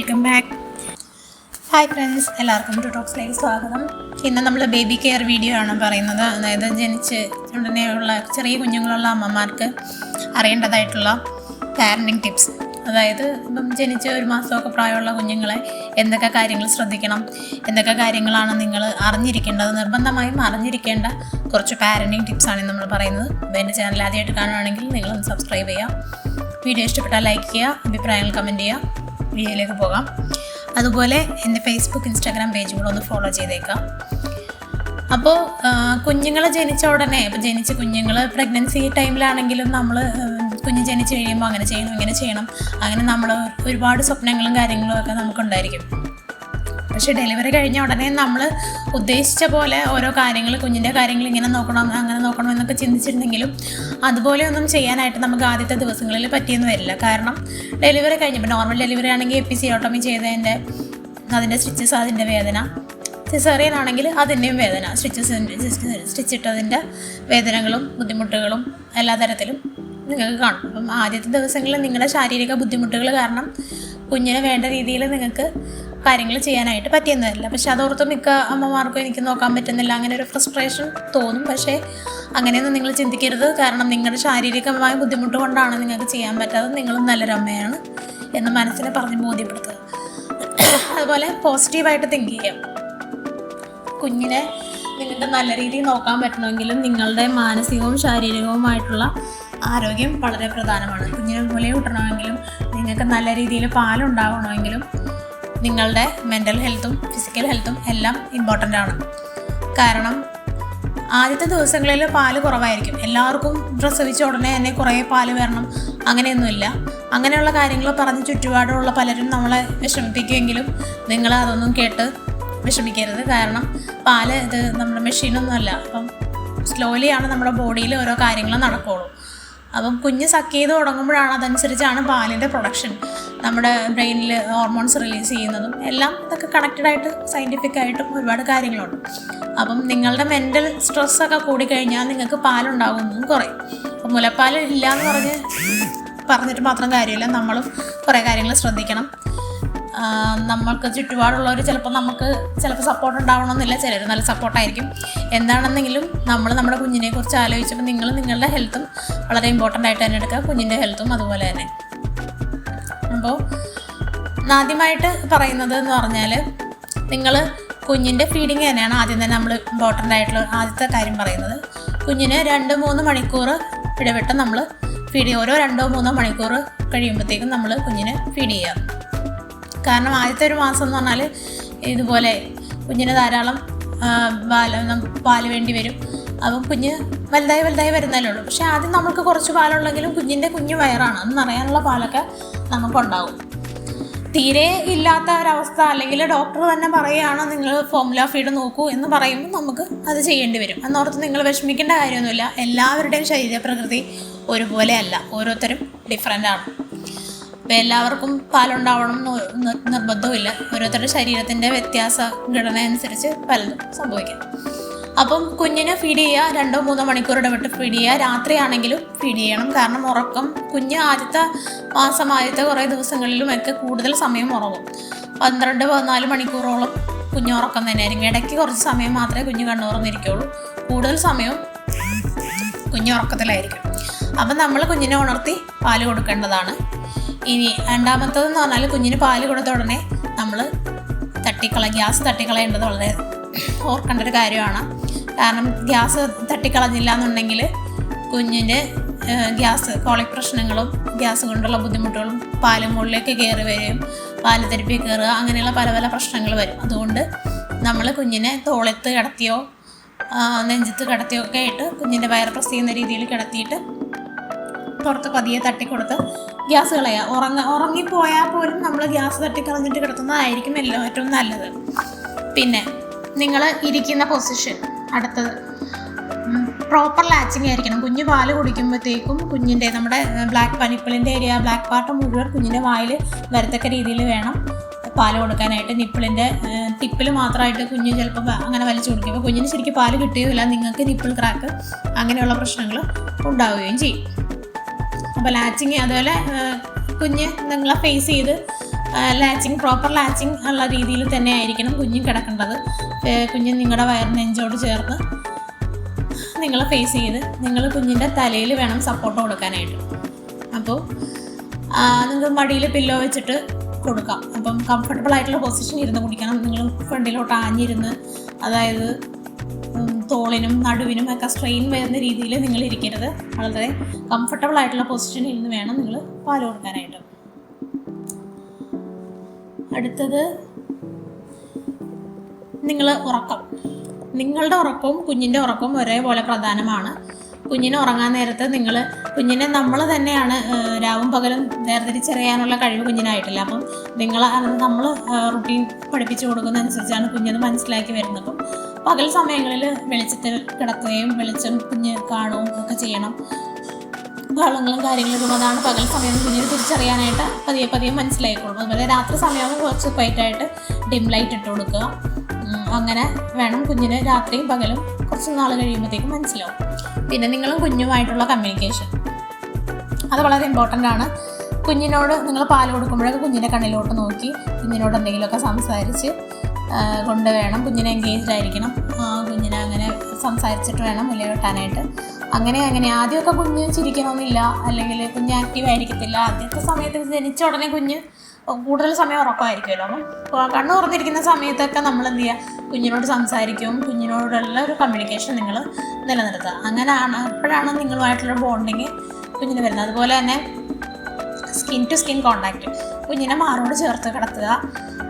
Welcome back. Hi friends എല്ലാവർക്കും to ടോക്സിലേക്ക് സ്വാഗതം. ഇന്ന് നമ്മൾ ബേബി കെയർ വീഡിയോ ആണ് പറയുന്നത്. അതായത് ജനിച്ച് ഉടനെയുള്ള ചെറിയ കുഞ്ഞുങ്ങളുള്ള അമ്മമാർക്ക് അറിയേണ്ടതായിട്ടുള്ള പാരന്റിങ് ടിപ്സ് അതായത് ഇപ്പം ജനിച്ച ഒരു മാസമൊക്കെ പ്രായമുള്ള കുഞ്ഞുങ്ങളെ എന്തൊക്കെ കാര്യങ്ങൾ ശ്രദ്ധിക്കണം എന്തൊക്കെ കാര്യങ്ങളാണ് നിങ്ങൾ അറിഞ്ഞിരിക്കേണ്ടത് നിർബന്ധമായും അറിഞ്ഞിരിക്കേണ്ട കുറച്ച് പാരന്റിങ് ടിപ്സാണ് നമ്മൾ പറയുന്നത്. അപ്പോൾ എന്റെ ചാനൽ ആദ്യമായിട്ട് കാണുകയാണെങ്കിൽ നിങ്ങളൊന്ന് സബ്സ്ക്രൈബ് ചെയ്യുക. വീഡിയോ ഇഷ്ടപ്പെട്ടാൽ ലൈക്ക് ചെയ്യുക അഭിപ്രായങ്ങൾ കമന്റ് ചെയ്യുക. വീഡിയോയിലേക്ക് പോകാം. അതുപോലെ എന്റെ ഫേസ്ബുക്ക് ഇൻസ്റ്റാഗ്രാം പേജ് കൂടെ ഒന്ന് ഫോളോ ചെയ്തേക്കാം. അപ്പോൾ കുഞ്ഞുങ്ങൾ ജനിച്ച ഉടനെ ഇപ്പോൾ ജനിച്ച കുഞ്ഞുങ്ങൾ പ്രഗ്നൻസി ടൈമിലാണെങ്കിലും നമ്മൾ കുഞ്ഞ് ജനിച്ച് കഴിയുമ്പോൾ അങ്ങനെ ചെയ്യണം ഇങ്ങനെ ചെയ്യണം. അങ്ങനെ നമ്മൾ ഒരുപാട് സ്വപ്നങ്ങളും കാര്യങ്ങളും ഒക്കെ നമുക്കുണ്ടായിരിക്കും. പക്ഷേ ഡെലിവറി കഴിഞ്ഞ ഉടനെ നമ്മൾ ഉദ്ദേശിച്ച പോലെ ഓരോ കാര്യങ്ങൾ കുഞ്ഞിന്റെ കാര്യങ്ങൾ ഇങ്ങനെ നോക്കണം അങ്ങനെ നോക്കണം എന്നൊക്കെ ചിന്തിച്ചിട്ടുണ്ടെങ്കിലും അതുപോലെ ഒന്നും ചെയ്യാനായിട്ട് നമുക്ക് ആദ്യത്തെ ദിവസങ്ങളിൽ പറ്റിയെന്ന് വരില്ല. കാരണം ഡെലിവറി കഴിഞ്ഞപ്പോൾ നോർമൽ ഡെലിവറി ആണെങ്കിൽ എ പി സി ഓട്ടോമി ചെയ്തതിന്റെ അതിന്റെ സ്റ്റിച്ചസ് അതിന്റെ വേദന. സിസേറിയൻ ആണെങ്കിൽ അതിന്റെയും വേദന സ്റ്റിച്ചസ് സ്റ്റിച്ച് ഇട്ടതിന്റെ വേദനകളും ബുദ്ധിമുട്ടുകളും എല്ലാ തരത്തിലും നിങ്ങൾക്ക് കാണും. അപ്പം ആദ്യത്തെ ദിവസങ്ങളിൽ നിങ്ങളുടെ ശാരീരിക ബുദ്ധിമുട്ടുകൾ കാരണം കുഞ്ഞിന് വേണ്ട രീതിയിൽ നിങ്ങൾക്ക് കാര്യങ്ങൾ ചെയ്യാനായിട്ട് പറ്റിയെന്ന് വരില്ല പക്ഷെ അതോർത്ത് മിക്ക അമ്മമാർക്കും എനിക്ക് നോക്കാൻ പറ്റുന്നില്ല. അങ്ങനെ ഒരു ഫ്രസ്ട്രേഷൻ തോന്നും. പക്ഷേ അങ്ങനെയൊന്നും നിങ്ങൾ ചിന്തിക്കരുത്. കാരണം നിങ്ങളുടെ ശാരീരികമായ ബുദ്ധിമുട്ട് കൊണ്ടാണ് നിങ്ങൾക്ക് ചെയ്യാൻ പറ്റാതെ നിങ്ങളും നല്ലൊരു അമ്മയാണ് എന്ന് മനസ്സിനെ പറഞ്ഞ് ബോധ്യപ്പെടുത്തുക. അതുപോലെ പോസിറ്റീവായിട്ട് തിങ്ക് ചെയ്യാം കുഞ്ഞിനെ നിങ്ങൾക്ക് നല്ല രീതിയിൽ നോക്കാൻ പറ്റണമെങ്കിലും നിങ്ങളുടെ മാനസികവും ശാരീരികവുമായിട്ടുള്ള ആരോഗ്യം വളരെ പ്രധാനമാണ്. കുഞ്ഞിനെ മുലയെ കൂട്ടണമെങ്കിലും നിങ്ങൾക്ക് നല്ല രീതിയിൽ പാലുണ്ടാവണമെങ്കിലും നിങ്ങളുടെ മെന്റൽ ഹെൽത്തും ഫിസിക്കൽ ഹെൽത്തും എല്ലാം ഇമ്പോർട്ടന്റ് ആണ്. കാരണം ആദ്യത്തെ ദിവസങ്ങളിൽ പാൽ കുറവായിരിക്കും. എല്ലാവർക്കും പ്രസവിച്ച ഉടനെ തന്നെ കുറേ പാൽ വരണം. അങ്ങനെയൊന്നുമില്ല. അങ്ങനെയുള്ള കാര്യങ്ങൾ പറഞ്ഞ് ചുറ്റുപാടുള്ള പലരും നമ്മളെ വിഷമിപ്പിക്കുമെങ്കിലും നിങ്ങൾ അതൊന്നും കേട്ട് വിഷമിക്കരുത്. കാരണം പാൽ ഇത് നമ്മുടെ മെഷീനൊന്നുമല്ല അപ്പം സ്ലോലിയാണ് നമ്മുടെ ബോഡിയിൽ ഓരോ കാര്യങ്ങളും നടക്കുകയുള്ളൂ അപ്പം കുഞ്ഞ് സക്ക് ചെയ്ത് തുടങ്ങുമ്പോഴാണ് അതനുസരിച്ചാണ് പാലിന്റെ പ്രൊഡക്ഷൻ നമ്മുടെ ബ്രെയിനിൽ ഹോർമോൺസ് റിലീസ് ചെയ്യുന്നതും എല്ലാം ഇതൊക്കെ കണക്റ്റഡ് ആയിട്ട് സയന്റിഫിക് ആയിട്ടും ഒരുപാട് കാര്യങ്ങളുണ്ട്. അപ്പം നിങ്ങളുടെ മെന്റൽ സ്ട്രെസ്സൊക്കെ കൂടിക്കഴിഞ്ഞാൽ നിങ്ങൾക്ക് പാലുണ്ടാകുന്നതും കുറയും. അപ്പം മുലപ്പാൽ ഇല്ല എന്ന് പറഞ്ഞ് പറഞ്ഞിട്ട് മാത്രം കാര്യമില്ല. നമ്മളും കുറേ കാര്യങ്ങൾ ശ്രദ്ധിക്കണം. നമ്മൾക്ക് ചുറ്റുപാടുള്ളവർ ചിലപ്പോൾ നമുക്ക് ചിലപ്പോൾ സപ്പോർട്ട് ഉണ്ടാവണമെന്നില്ല. ചിലർ നല്ല സപ്പോർട്ടായിരിക്കും എന്താണെന്നെങ്കിലും നമ്മൾ നമ്മുടെ കുഞ്ഞിനെ കുറിച്ച് ആലോചിച്ചപ്പോൾ നിങ്ങൾ നിങ്ങളുടെ ഹെൽത്തും വളരെ ഇമ്പോർട്ടന്റ് ആയിട്ട് തന്നെ എടുക്കുക. കുഞ്ഞിന്റെ ഹെൽത്തും അതുപോലെ തന്നെ. അപ്പോൾ ആദ്യമായിട്ട് പറയുന്നത് എന്ന് പറഞ്ഞാൽ നിങ്ങൾ കുഞ്ഞിന്റെ ഫീഡിങ് തന്നെയാണ് ആദ്യം തന്നെ നമ്മൾ ഇമ്പോർട്ടന്റ് ആയിട്ടുള്ള ആദ്യത്തെ കാര്യം പറയുന്നത്. കുഞ്ഞിന് രണ്ട് മൂന്ന് മണിക്കൂർ ഇടവിട്ട് നമ്മൾ ഫീഡ് ചെയ്യുക ഓരോ രണ്ടോ മൂന്നോ മണിക്കൂർ കഴിയുമ്പോഴത്തേക്കും നമ്മൾ കുഞ്ഞിന് ഫീഡ് ചെയ്യുക. കാരണം ആദ്യത്തെ ഒരു മാസം എന്ന് പറഞ്ഞാൽ ഇതുപോലെ കുഞ്ഞിന് ധാരാളം പാൽ പാൽ വേണ്ടി വരും. അപ്പം കുഞ്ഞ് വലുതായി വലുതായി വരുന്നതല്ലേ ഉള്ളൂ. പക്ഷേ ആദ്യം നമുക്ക് കുറച്ച് പാലുള്ളെങ്കിലും കുഞ്ഞിന്റെ കുഞ്ഞു വയറാണ്. അത് നിറയാനുള്ള പാലൊക്കെ നമുക്കുണ്ടാവും. തീരെ ഇല്ലാത്ത ഒരവസ്ഥ. അല്ലെങ്കിൽ ഡോക്ടർ തന്നെ പറയുകയാണ് നിങ്ങൾ ഫോമുല ഫീഡ് നോക്കൂ എന്ന് പറയുമ്പോൾ നമുക്ക് അത് ചെയ്യേണ്ടി വരും. എന്നോർത്ത് നിങ്ങൾ വിഷമിക്കേണ്ട കാര്യമൊന്നുമില്ല. എല്ലാവരുടെയും ശരീരപ്രകൃതി ഒരുപോലെയല്ല. ഓരോരുത്തരും ഡിഫറെന്റ് ആണ്. അപ്പോൾ എല്ലാവർക്കും പാലുണ്ടാവണം എന്ന് നിർബന്ധമില്ല ഓരോരുത്തരുടെ ശരീരത്തിന്റെ വ്യത്യാസ ഘടന അനുസരിച്ച് പലതും സംഭവിക്കാം. അപ്പം കുഞ്ഞിനെ ഫീഡ് ചെയ്യുക രണ്ടോ മൂന്നോ മണിക്കൂർ ഇടവിട്ട് ഫീഡ് ചെയ്യുക. രാത്രിയാണെങ്കിലും ഫീഡ് ചെയ്യണം. കാരണം ഉറക്കം കുഞ്ഞ് ആദ്യത്തെ മാസം ആദ്യത്തെ കുറേ ദിവസങ്ങളിലും ഒക്കെ കൂടുതൽ സമയം ഉറങ്ങും. പന്ത്രണ്ട് പതിനാല് മണിക്കൂറോളം കുഞ്ഞ് ഉറക്കം തന്നെയായിരിക്കും. ഇടയ്ക്ക് കുറച്ച് സമയം മാത്രമേ കുഞ്ഞ് കണ്ണുറന്നിരിക്കുള്ളൂ. കൂടുതൽ സമയവും കുഞ്ഞ് ഉറക്കത്തിലായിരിക്കും. അപ്പം നമ്മൾ കുഞ്ഞിനെ ഉണർത്തി പാൽ കൊടുക്കേണ്ടതാണ്. ഇനി രണ്ടാമത്തതെന്ന് പറഞ്ഞാൽ കുഞ്ഞിന് പാൽ കൊടുത്ത ഉടനെ നമ്മൾ തട്ടിക്കള ഗ്യാസ് തട്ടിക്കളയേണ്ടത് വളരെ ഓർക്കേണ്ട ഒരു കാര്യമാണ്. കാരണം ഗ്യാസ് തട്ടിക്കളഞ്ഞില്ല എന്നുണ്ടെങ്കിൽ കുഞ്ഞിന്റെ ഗ്യാസ് കോളിക് പ്രശ്നങ്ങളും ഗ്യാസ് കൊണ്ടുള്ള ബുദ്ധിമുട്ടുകളും പാൽ മുകളിലേക്ക് കയറി വരും പാൽ തെരുപ്പി കയറുക അങ്ങനെയുള്ള പല പല പ്രശ്നങ്ങൾ വരും. അതുകൊണ്ട് നമ്മൾ കുഞ്ഞിനെ തോളത്ത് കിടത്തിയോ നെഞ്ചത്ത് കിടത്തിയോ ഒക്കെ ആയിട്ട് കുഞ്ഞിന്റെ വയർ പ്രസ് ചെയ്യുന്ന രീതിയിൽ കിടത്തിയിട്ട് പുറത്ത് പതിയെ തട്ടിക്കൊടുത്ത് ഗ്യാസ് കളയുക ഉറങ്ങ ഉറങ്ങിപ്പോയാൽ പോലും നമ്മൾ ഗ്യാസ് തട്ടിക്കളഞ്ഞിട്ട് കിടത്തുന്നതായിരിക്കും എല്ലാം ഏറ്റവും നല്ലത്. പിന്നെ നിങ്ങൾ ഇരിക്കുന്ന പൊസിഷൻ അടുത്തത്. പ്രോപ്പർ ലാച്ചിങ് ആയിരിക്കണം. കുഞ്ഞ് പാൽ കുടിക്കുമ്പോഴത്തേക്കും കുഞ്ഞിന്റെ നമ്മുടെ ബ്ലാക്ക് പനിപ്പിളിന്റെ ഏരിയ ബ്ലാക്ക് പാർട്ട് മുഴുവൻ കുഞ്ഞിന്റെ വായിൽ വരത്തക്ക രീതിയിൽ വേണം പാൽ കൊടുക്കാനായിട്ട്. നിപ്പിളിന്റെ ടിപ്പിൽ മാത്രമായിട്ട് കുഞ്ഞ് ചിലപ്പോൾ അങ്ങനെ വലിച്ചു കൊടുക്കുമ്പോൾ കുഞ്ഞിന് ശരിക്കും പാൽ കിട്ടുകയില്ല നിങ്ങൾക്ക് നിപ്പിൾ ക്രാക്ക് അങ്ങനെയുള്ള പ്രശ്നങ്ങൾ ഉണ്ടാവുകയും ചെയ്യും. അപ്പോൾ ലാച്ചിങ് അതുപോലെ കുഞ്ഞ് നിങ്ങളെ ഫേസ് ചെയ്ത് ലാച്ചിങ് പ്രോപ്പർ ലാച്ചിങ് ഉള്ള രീതിയിൽ തന്നെ ആയിരിക്കണം കുഞ്ഞ് കിടക്കേണ്ടത്. കുഞ്ഞ് നിങ്ങളുടെ വയറിന് നെഞ്ചോട് ചേർന്ന് നിങ്ങൾ ഫേസ് ചെയ്ത് നിങ്ങൾ കുഞ്ഞിന്റെ തലയിൽ വേണം സപ്പോർട്ട് കൊടുക്കാനായിട്ട്. അപ്പോൾ നിങ്ങൾക്ക് മടിയിൽ പില്ലോ വെച്ചിട്ട് കൊടുക്കാം. അപ്പം കംഫർട്ടബിൾ ആയിട്ടുള്ള പൊസിഷൻ ഇരുന്ന് കുടിക്കണം. നിങ്ങൾ ഫ്രണ്ടിലോട്ട് ആഞ്ഞിരുന്ന് അതായത് തോളിനും നടുവിനും ഒക്കെ സ്ട്രെയിൻ വരുന്ന രീതിയിൽ നിങ്ങൾ ഇരിക്കരുത്. വളരെ കംഫർട്ടബിൾ ആയിട്ടുള്ള പൊസിഷനിൽ നിന്ന് വേണം നിങ്ങൾ പാൽ കൊടുക്കാനായിട്ട്. അടുത്തത് നിങ്ങൾ ഉറക്കം. നിങ്ങളുടെ ഉറക്കവും കുഞ്ഞിന്റെ ഉറക്കവും ഒരേപോലെ പ്രധാനമാണ്. കുഞ്ഞിനെ ഉറങ്ങാൻ നേരത്ത് നിങ്ങൾ കുഞ്ഞിനെ നമ്മൾ തന്നെയാണ് രാവും പകലും വേർതിരിച്ചറിയാനുള്ള കഴിവ് കുഞ്ഞിനായിട്ടില്ല. അപ്പം നിങ്ങൾ നമ്മൾ റുട്ടീൻ പഠിപ്പിച്ചു കൊടുക്കുന്ന അനുസരിച്ചാണ് കുഞ്ഞത് മനസ്സിലാക്കി വരുന്നത്. അപ്പം പകൽ സമയങ്ങളിൽ വെളിച്ചത്തിൽ കിടക്കുകയും വെളിച്ചം കുഞ്ഞ് കാണുകയും ഒക്കെ ചെയ്യണം. ബഹളങ്ങളും കാര്യങ്ങളും അതാണ് പകൽ സമയം കുഞ്ഞിനെ തിരിച്ചറിയാനായിട്ട് പതിയെ പതിയെ മനസ്സിലായിക്കോളും അതുപോലെ രാത്രി സമയമാകുമ്പോൾ കുറച്ച് ക്വൈറ്റായിട്ട് ഡിം ലൈറ്റ് ഇട്ട് കൊടുക്കുക. അങ്ങനെ വേണം കുഞ്ഞിന് രാത്രിയും പകലും കുറച്ച് നാൾ കഴിയുമ്പോഴത്തേക്കും മനസ്സിലാവും. പിന്നെ നിങ്ങളും കുഞ്ഞുമായിട്ടുള്ള കമ്മ്യൂണിക്കേഷൻ അത് വളരെ ഇമ്പോർട്ടന്റ് ആണ്. കുഞ്ഞിനോട് നിങ്ങൾ പാൽ കൊടുക്കുമ്പോഴൊക്കെ കുഞ്ഞിന്റെ കണ്ണിലോട്ട് നോക്കി കുഞ്ഞിനോട് എന്തെങ്കിലുമൊക്കെ സംസാരിച്ച് കൊണ്ട് വേണം കുഞ്ഞിനെ എൻഗേജ്ഡ് ആയിരിക്കണം. കുഞ്ഞിനെ അങ്ങനെ സംസാരിച്ചിട്ട് വേണം മുല വെട്ടാനായിട്ട് അങ്ങനെ അങ്ങനെ. ആദ്യമൊക്കെ കുഞ്ഞ് ചിരിക്കണമെന്നില്ല അല്ലെങ്കിൽ കുഞ്ഞ് ആക്റ്റീവ് ആയിരിക്കത്തില്ല. ആദ്യത്തെ സമയത്ത് ജനിച്ച ഉടനെ കുഞ്ഞ് കൂടുതൽ സമയം ഉറക്കമായിരിക്കുമല്ലോ. അപ്പം കണ്ണു തുറന്നിരിക്കുന്ന സമയത്തൊക്കെ നമ്മൾ എന്ത് ചെയ്യുക? കുഞ്ഞിനോട് സംസാരിക്കും. കുഞ്ഞിനോടുള്ള ഒരു കമ്മ്യൂണിക്കേഷൻ നിങ്ങൾ നിലനിർത്തുക. അങ്ങനെയാണ് അപ്പോഴാണ് നിങ്ങളുമായിട്ടുള്ള ബോണ്ടിങ് കുഞ്ഞിന് വരുന്നത്. അതുപോലെ തന്നെ സ്കിൻ ടു സ്കിൻ കോണ്ടാക്റ്റ് കുഞ്ഞിനെ മാറോട് ചേർത്ത് കിടത്തുക.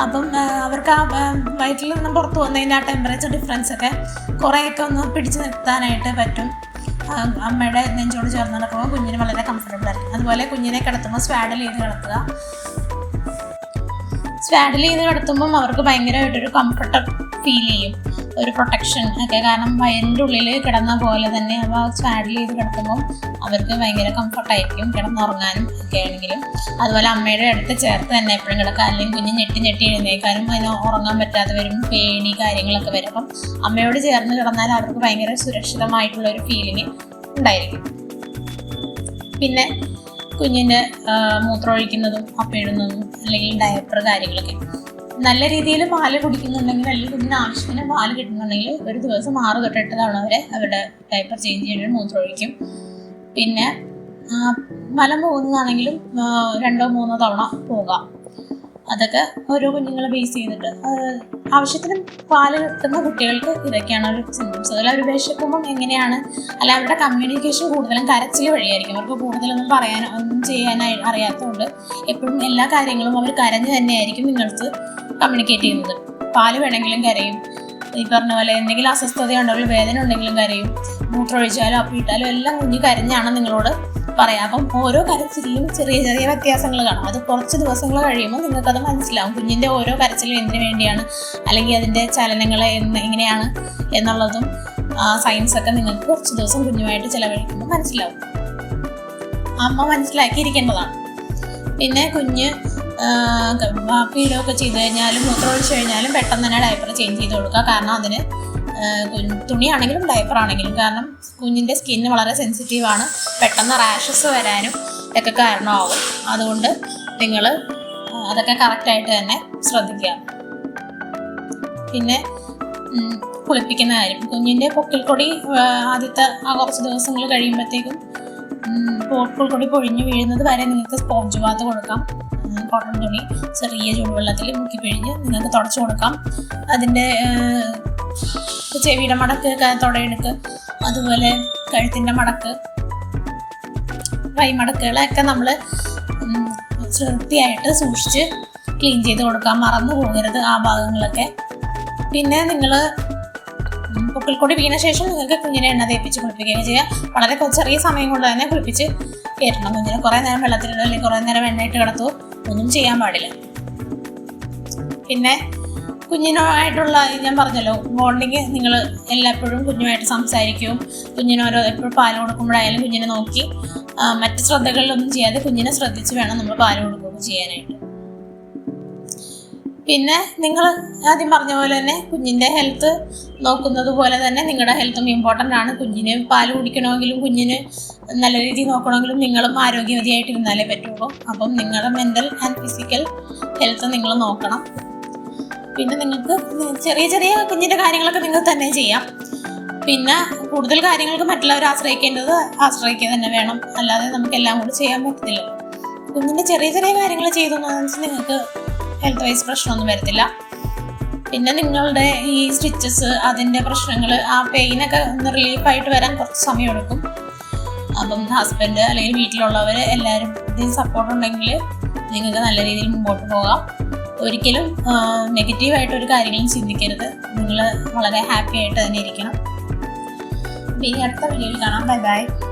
അപ്പം അവർക്ക് ആ ആ, വയറ്റിൽ നിന്ന് പുറത്ത് വന്നതിന്റെ ആ ടെമ്പറേച്ചർ ഡിഫറൻസ് ഒക്കെ കുറേയൊക്കെ ഒന്ന് പിടിച്ചു നിർത്താനായിട്ട് പറ്റും. അമ്മയുടെ നെഞ്ചോട് ചേർന്ന് നടക്കുമ്പോൾ കുഞ്ഞിന് വളരെ കംഫർട്ടബിൾ ആയിരിക്കും. അതുപോലെ കുഞ്ഞിനെ കിടത്തുമ്പോൾ സ്വാഡിൽ ചെയ്ത് കിടത്തുക. സ്വാഡിൽ ചെയ്ത് കിടത്തുമ്പം അവർക്ക് ഭയങ്കരമായിട്ടൊരു കംഫർട്ടബിൾ ഫീൽ ചെയ്യും. ഒരു പ്രൊട്ടക്ഷൻ ഒക്കെ. കാരണം വയറിന്റെ ഉള്ളിൽ കിടന്ന പോലെ തന്നെ അവ സാഡിൽ ചെയ്ത് കിടക്കുമ്പോൾ അവർക്ക് ഭയങ്കര കംഫർട്ടായിരിക്കും കിടന്നുറങ്ങാനും ഒക്കെ ആണെങ്കിലും. അതുപോലെ അമ്മയുടെ അടുത്ത് ചേർത്ത് തന്നെ എപ്പോഴും കിടക്കാൻ അല്ലെങ്കിൽ കുഞ്ഞ് ഞെട്ടി ഞെട്ടി എഴുന്നേക്കാനും അതിന് ഉറങ്ങാൻ പറ്റാതെ വരും പേടി കാര്യങ്ങളൊക്കെ വരും. അപ്പം അമ്മയോട് ചേർന്ന് കിടന്നാൽ അവർക്ക് ഭയങ്കര സുരക്ഷിതമായിട്ടുള്ള ഒരു ഫീലിംഗ് ഉണ്ടായിരിക്കും. പിന്നെ കുഞ്ഞിന്റെ മൂത്രമൊഴിക്കുന്നതും അപ്പിടുന്നതും അല്ലെങ്കിൽ ഡയപ്പർ കാര്യങ്ങളൊക്കെ. നല്ല രീതിയിൽ പാൽ കുടിക്കുന്നുണ്ടെങ്കിൽ അല്ലെങ്കിൽ കുഞ്ഞിന് ആവശ്യത്തിന് പാൽ കിട്ടുന്നുണ്ടെങ്കിൽ ഒരു ദിവസം ആറ് തൊട്ട് എട്ട് തവണ വരെ അവരുടെ ഡയപ്പർ ചേഞ്ച് ചെയ്തിട്ട് മൂത്രമൊഴിക്കും പിന്നെ മലം പോകുന്നതാണെങ്കിലും രണ്ടോ മൂന്നോ തവണ പോകാം. അതൊക്കെ ഓരോ കുഞ്ഞുങ്ങളെ ബേസ് ചെയ്തിട്ട് ആവശ്യത്തിന് പാൽ കിട്ടുന്ന കുട്ടികൾക്ക് ഇതൊക്കെയാണ് ഒരു സിംറ്റംസ് അതിൽ അവർ വിശക്കുമ്പം എങ്ങനെയാണ് അല്ല അവരുടെ കമ്മ്യൂണിക്കേഷൻ കൂടുതലും കരച്ചിൽ വഴിയായിരിക്കും. അവർക്ക് കൂടുതലൊന്നും പറയാനോ ഒന്നും ചെയ്യാനായി അറിയാത്തതുകൊണ്ട് എപ്പോഴും എല്ലാ കാര്യങ്ങളും അവർ കരഞ്ഞു തന്നെയായിരിക്കും നിങ്ങൾക്ക് കമ്മ്യൂണിക്കേറ്റ് ചെയ്യുന്നത്. പാൽ വേണമെങ്കിലും കരയും. ഈ പറഞ്ഞ പോലെ എന്തെങ്കിലും അസ്വസ്ഥത ഉണ്ടെങ്കിലും വേദന ഉണ്ടെങ്കിലും കരയും. മൂത്രമൊഴിച്ചാലോ അപ്പിയിട്ടാലും എല്ലാം കുഞ്ഞ് കരഞ്ഞാണ് നിങ്ങളോട് പറയാം. അപ്പം ഓരോ കരച്ചിലും ചെറിയ ചെറിയ വ്യത്യാസങ്ങൾ കാണും. അത് കുറച്ച് ദിവസങ്ങൾ കഴിയുമ്പോൾ നിങ്ങൾക്കത് മനസ്സിലാവും. കുഞ്ഞിന്റെ ഓരോ കരച്ചിലും എന്തിനു വേണ്ടിയാണ്? അല്ലെങ്കിൽ അതിന്റെ ചലനങ്ങൾ എങ്ങനെയാണ് എന്നുള്ളതും സയൻസ് ഒക്കെ നിങ്ങൾക്ക് കുറച്ച് ദിവസം കുഞ്ഞുമായിട്ട് ചിലവഴിക്കുമ്പോൾ മനസ്സിലാവും. അമ്മ മനസ്സിലാക്കിയിരിക്കേണ്ടതാണ്. പിന്നെ കുഞ്ഞ് പീഡൊക്കെ ചെയ്ത് കഴിഞ്ഞാലും മൂത്രം ഒഴിച്ചു കഴിഞ്ഞാലും പെട്ടെന്ന് തന്നെ ഡയപ്പർ ചേഞ്ച് ചെയ്ത് കൊടുക്കുക. കാരണം അതിന് തുണിയാണെങ്കിലും ഡയപ്പർ ആണെങ്കിലും. കാരണം കുഞ്ഞിന്റെ സ്കിന്ന് വളരെ സെൻസിറ്റീവാണ് പെട്ടെന്ന് റാഷസ് വരാനും ഒക്കെ കാരണമാവും. അതുകൊണ്ട് നിങ്ങൾ അതൊക്കെ കറക്റ്റായിട്ട് തന്നെ ശ്രദ്ധിക്കുക. പിന്നെ കുളിപ്പിക്കുന്ന കാര്യം. കുഞ്ഞിന്റെ പൊക്കിൽക്കൊടി ആദ്യത്തെ ആ കുറച്ച് ദിവസങ്ങൾ കഴിയുമ്പോഴത്തേക്കും പൊക്കിൾക്കൊടി പൊഴിഞ്ഞു വീഴുന്നത് വരെ നിങ്ങൾക്ക് സ്പോഞ്ച് ബാത്ത് കൊടുക്കാം. കോട്ടൺ തുണി ചെറിയ ചൂടുവെള്ളത്തിൽ മുക്കി പിഴിഞ്ഞ് നിങ്ങൾക്ക് തുടച്ചു കൊടുക്കാം. അതിന്റെ ചെവിയുടെ മടക്ക് തുടയെടുക്ക് അതുപോലെ കഴുത്തിന്റെ മടക്ക്. വൈമടക്കുകളൊക്കെ നമ്മൾ വൃത്തിയായിട്ട് സൂക്ഷിച്ച് ക്ലീൻ ചെയ്ത് കൊടുക്കാൻ മറന്നു പോകരുത് ആ ഭാഗങ്ങളൊക്കെ. പിന്നെ നിങ്ങൾ പൊക്കിൾക്കൊടി വീണ ശേഷം നിങ്ങൾക്ക് കുഞ്ഞിനെ എണ്ണ തേപ്പിച്ച് കുളിപ്പിക്കുകയും ചെയ്യാം. വളരെ ചെറിയ സമയം കൊണ്ട് തന്നെ കുളിപ്പിച്ച് കയറ്റണം കുഞ്ഞിനെ കുറേ നേരം വെള്ളത്തിലിടോ അല്ലെങ്കിൽ കുറേ നേരം എണ്ണയിട്ട് കിടത്തോ. ഒന്നും ചെയ്യാൻ പാടില്ല. പിന്നെ കുഞ്ഞിനുമായിട്ടുള്ള ഞാൻ പറഞ്ഞല്ലോ. ബോണ്ടിങ് നിങ്ങൾ എല്ലായ്പ്പോഴും കുഞ്ഞുമായിട്ട് സംസാരിക്കും. കുഞ്ഞിനോരോ എപ്പോഴും പാൽ കൊടുക്കുമ്പോഴായാലും കുഞ്ഞിനെ നോക്കി. മറ്റു ശ്രദ്ധകളിലൊന്നും ചെയ്യാതെ കുഞ്ഞിനെ ശ്രദ്ധിച്ച് വേണം നമ്മൾ പാൽ കൊടുക്കുകയൊക്കെ ചെയ്യാനായിട്ട്. പിന്നെ നിങ്ങൾ ആദ്യം പറഞ്ഞ പോലെ തന്നെ കുഞ്ഞിന്റെ ഹെൽത്ത് നോക്കുന്നത് പോലെ തന്നെ നിങ്ങളുടെ ഹെൽത്തും ഇമ്പോർട്ടന്റ് ആണ്. കുഞ്ഞിന് പാൽ കുടിക്കണമെങ്കിലും കുഞ്ഞിന് നല്ല രീതിയിൽ നോക്കണമെങ്കിലും നിങ്ങളും ആരോഗ്യവതിയായിട്ടിരുന്നാലേ പറ്റുള്ളൂ. അപ്പം നിങ്ങളുടെ മെന്റൽ ആൻഡ് ഫിസിക്കൽ ഹെൽത്ത് നിങ്ങൾ നോക്കണം. പിന്നെ നിങ്ങൾക്ക് ചെറിയ ചെറിയ കുഞ്ഞിന്റെ കാര്യങ്ങളൊക്കെ നിങ്ങൾക്ക് തന്നെ ചെയ്യാം. പിന്നെ കൂടുതൽ കാര്യങ്ങൾക്ക് മറ്റുള്ളവരെ ആശ്രയിക്കേണ്ടത് ആശ്രയിക്കുക തന്നെ വേണം. അല്ലാതെ നമുക്ക് എല്ലാം കൂടി ചെയ്യാൻ പറ്റത്തില്ല. കുഞ്ഞിന്റെ ചെറിയ ചെറിയ കാര്യങ്ങൾ ചെയ്തു നിങ്ങൾക്ക് ഹെൽത്ത് വൈസ് പ്രശ്നമൊന്നും വരത്തില്ല. പിന്നെ നിങ്ങളുടെ ഈ സ്റ്റിച്ചസ് അതിന്റെ പ്രശ്നങ്ങൾ ആ പെയിനൊക്കെ ഒന്ന് റിലീഫായിട്ട് വരാൻ കുറച്ച് സമയം എടുക്കും. അപ്പം ഹസ്ബൻഡ് അല്ലെങ്കിൽ വീട്ടിലുള്ളവർ എല്ലാവരും സപ്പോർട്ട് ഉണ്ടെങ്കിൽ നിങ്ങൾക്ക് നല്ല രീതിയിൽ മുമ്പോട്ട് പോകാം. ഒരിക്കലും നെഗറ്റീവായിട്ട് ഒരു കാര്യങ്ങളും ചിന്തിക്കരുത്. നിങ്ങൾ വളരെ ഹാപ്പി ആയിട്ട് തന്നെ ഇരിക്കണം. ഇനി അടുത്ത വീഡിയോയിൽ കാണാം. Bye bye.